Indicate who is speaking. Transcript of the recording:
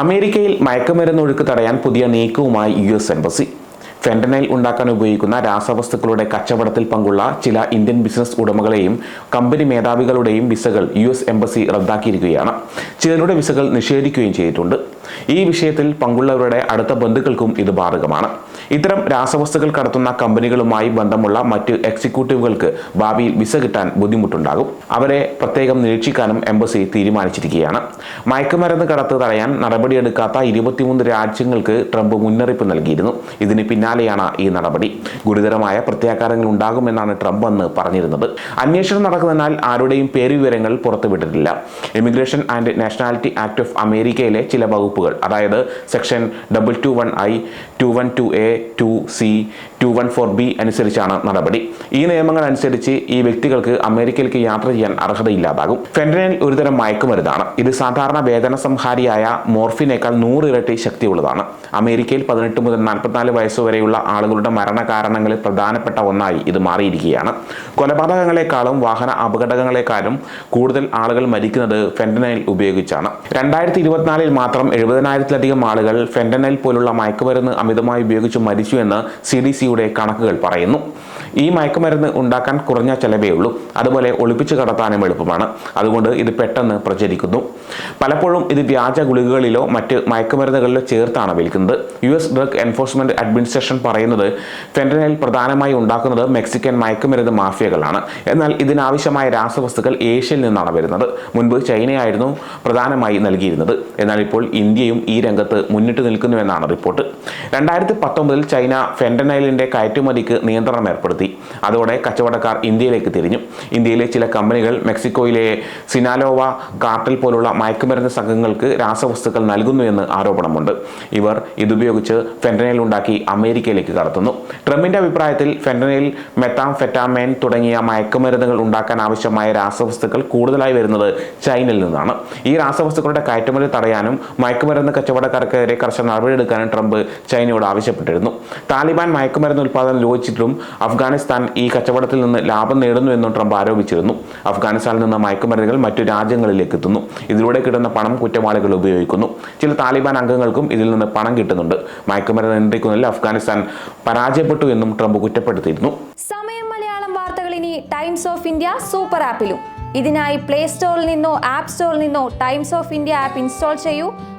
Speaker 1: അമേരിക്കയിൽ മയക്കുമരുന്ന് ഒഴുക്ക് തടയാൻ പുതിയ നീക്കവുമായി യു എസ് എംബസി. ഫെൻഡനൈൽ ഉണ്ടാക്കാൻ ഉപയോഗിക്കുന്ന രാസവസ്തുക്കളുടെ കച്ചവടത്തിൽ പങ്കുള്ള ചില ഇന്ത്യൻ ബിസിനസ് ഉടമകളെയും കമ്പനി മേധാവികളുടെയും വിസകൾ യു എസ് എംബസി റദ്ദാക്കിയിരിക്കുകയാണ്. ചിലരുടെ വിസകൾ നിഷേധിക്കുകയും ചെയ്തിട്ടുണ്ട്. ഈ വിഷയത്തിൽ പങ്കുള്ളവരുടെ അടുത്ത ബന്ധുക്കൾക്കും ഇത് ബാധകമാണ്. ഇത്തരം രാസവസ്തുക്കൾ കടത്തുന്ന കമ്പനികളുമായി ബന്ധമുള്ള മറ്റ് എക്സിക്യൂട്ടീവുകൾക്ക് ഭാവിയിൽ വിസ കിട്ടാൻ ബുദ്ധിമുട്ടുണ്ടാകും. അവരെ പ്രത്യേകം നിരീക്ഷിക്കാനും എംബസി തീരുമാനിച്ചിരിക്കുകയാണ്. മയക്കുമരുന്ന് കടത്ത് തടയാൻ നടപടിയെടുക്കാത്ത ഇരുപത്തിമൂന്ന് രാജ്യങ്ങൾക്ക് ട്രംപ് മുന്നറിയിപ്പ് നൽകിയിരുന്നു. ഇതിന് പിന്നാലെയാണ് ഈ നടപടി. ഗുരുതരമായ പ്രത്യാഘാതങ്ങൾ ഉണ്ടാകുമെന്നാണ് ട്രംപ് അന്ന് പറഞ്ഞിരുന്നത്. അന്വേഷണം നടക്കുന്നതിനാൽ ആരുടെയും പേരുവിവരങ്ങൾ പുറത്തുവിട്ടിട്ടില്ല. Immigration and nationality act of അമേരിക്കയിലെ ചില വകുപ്പുകൾ അതായത് section double two one I two one two A two C two one four B അനുസരിച്ചാണ് നടപടി. ഈ നിയമങ്ങൾ അനുസരിച്ച് ഈ വ്യക്തികൾക്ക് അമേരിക്കയിലേക്ക് യാത്ര ചെയ്യാൻ അർഹതയില്ലാതാകും. ഫെന്റനൈൽ ഒരുതരം മയക്കുമരുന്നാണ്. ഇത് സാധാരണ വേദന സംഹാരിയായ മോർഫിനേക്കാൾ നൂറിരട്ടി ശക്തിയുള്ളതാണ്. അമേരിക്കയിൽ പതിനെട്ട് മുതൽ നാൽപ്പത്തിനാല് വയസ്സ് വരെയുള്ള ആളുകളുടെ മരണകാരണങ്ങളിൽ പ്രധാനപ്പെട്ട ഒന്നായി ഇത് മാറിയിരിക്കുകയാണ്. കൊലപാതകങ്ങളെക്കാളും വാഹന അപകടങ്ങളെക്കാളും കൂടുതൽ ആളുകൾ മരിക്കുന്നത് ഫെന്റനൈൽ ഉപയോഗിച്ചാണ്. രണ്ടായിരത്തി ഇരുപത്തിനാലിൽ മാത്രം എഴുപതിനായിരത്തിലധികം ആളുകൾ ഫെന്റനൈൽ പോലുള്ള മയക്കുമരുന്ന് അമിതമായി ഉപയോഗിച്ച് മരിച്ചു എന്ന് സി ഡി സിയുടെ കണക്കുകൾ പറയുന്നു. ഈ മയക്കുമരുന്ന് ഉണ്ടാക്കാൻ കുറഞ്ഞ ചെലവേ ഉള്ളൂ. അതുപോലെ ഒളിപ്പിച്ച് കടത്താനും എളുപ്പമാണ്. അതുകൊണ്ട് ഇത് പെട്ടെന്ന് പ്രചരിക്കുന്നു. പലപ്പോഴും ഇത് വ്യാജ ഗുളികകളിലോ മറ്റ് മയക്കുമരുന്നുകളിലോ ചേർത്താണ് വിൽക്കുന്നത്. U S drug enforcement administration പറയുന്നത് ഫെന്റനൈൽ പ്രധാനമായി ഉണ്ടാക്കുന്നത് മെക്സിക്കൻ മയക്കുമരുന്ന് മാഫിയകളാണ്. എന്നാൽ ഇതിനാവശ്യമായ രാസവസ്തുക്കൾ ഏഷ്യയിൽ നിന്നാണ് വരുന്നത്. മുൻപ് ചൈനയായിരുന്നു പ്രധാനമായി നൽകിയിരുന്നത്. എന്നാൽ ഇപ്പോൾ ഇന്ത്യയും ഈ രംഗത്ത് മുന്നിട്ട് നിൽക്കുന്നുവെന്നാണ് റിപ്പോർട്ട്. രണ്ടായിരത്തി പത്തൊമ്പതിൽ ചൈന ഫെന്റനൈലിന്റെ കയറ്റുമതിക്ക് നിയന്ത്രണം ഏർപ്പെടുത്തി. അതോടെ കച്ചവടക്കാർ ഇന്ത്യയിലേക്ക് തിരിഞ്ഞു. ഇന്ത്യയിലെ ചില കമ്പനികൾ മെക്സിക്കോയിലെ സിനാലോവ കാർട്ടൽ പോലുള്ള മയക്കുമരുന്ന് സംഘങ്ങൾക്ക് രാസവസ്തുക്കൾ നൽകുന്നുവെന്ന് ആരോപണമുണ്ട്. ഇവർ ഇതുപയോഗിച്ച് ഫെൻഡനൈൽ ഉണ്ടാക്കി അമേരിക്കയിലേക്ക് കടത്തുന്നു. ട്രംപിന്റെ അഭിപ്രായത്തിൽ ഫെന്റനൈൽ മെത്താംഫെറ്റാമൈൻ തുടങ്ങിയ മയക്കുമരുന്നുകൾ ഉണ്ടാക്കാൻ ആവശ്യമായ രാസവസ്തുക്കൾ കൂടുതലായി വരുന്നത് ചൈനയിൽ നിന്നാണ്. ഈ രാസവസ്തുക്കളുടെ കയറ്റുമതി തടയാനും മയക്കുമരുന്ന് കച്ചവടക്കാർക്കെതിരെ കർശന നടപടിയെടുക്കാനും ട്രംപ് ചൈനയോട് ആവശ്യപ്പെട്ടിരുന്നു. താലിബാൻ മയക്കുമരുന്ന് ഉൽപ്പാദനം ലോപിച്ചിട്ടും അഫ്ഗാനിസ്ഥാൻ ഈ കച്ചവടത്തിൽ നിന്ന് ലാഭം നേടുന്നു എന്നും ട്രംപ് ആരോപിച്ചിരുന്നു. അഫ്ഗാനിസ്ഥാനിൽ നിന്ന് മയക്കുമരുന്നുകൾ മറ്റു രാജ്യങ്ങളിലേക്ക് എത്തുന്നു. ഇതിലൂടെ കിട്ടുന്ന പണം കുറ്റവാളികൾ ഉപയോഗിക്കുന്നു. ചില താലിബാൻ അംഗങ്ങൾക്കും ഇതിൽ നിന്ന് പണം കിട്ടുന്നുണ്ട്. മയക്കുമരുന്ന് നിയന്ത്രിക്കുന്നതിൽ അഫ്ഗാനിസ്ഥാൻ പരാജയപ്പെട്ടു എന്നും ട്രംപ് കുറ്റപ്പെടുത്തിയിരുന്നു.
Speaker 2: സമയം മലയാളം വാർത്തകൾ ഇനി ടൈംസ് ഓഫ് ഇന്ത്യ സൂപ്പർ ആപ്പിലും. ഇതിനായി പ്ലേ സ്റ്റോറിൽ നിന്നോ ആപ്പ് സ്റ്റോറിൽ നിന്നോ Times of India app install ചെയ്യൂ.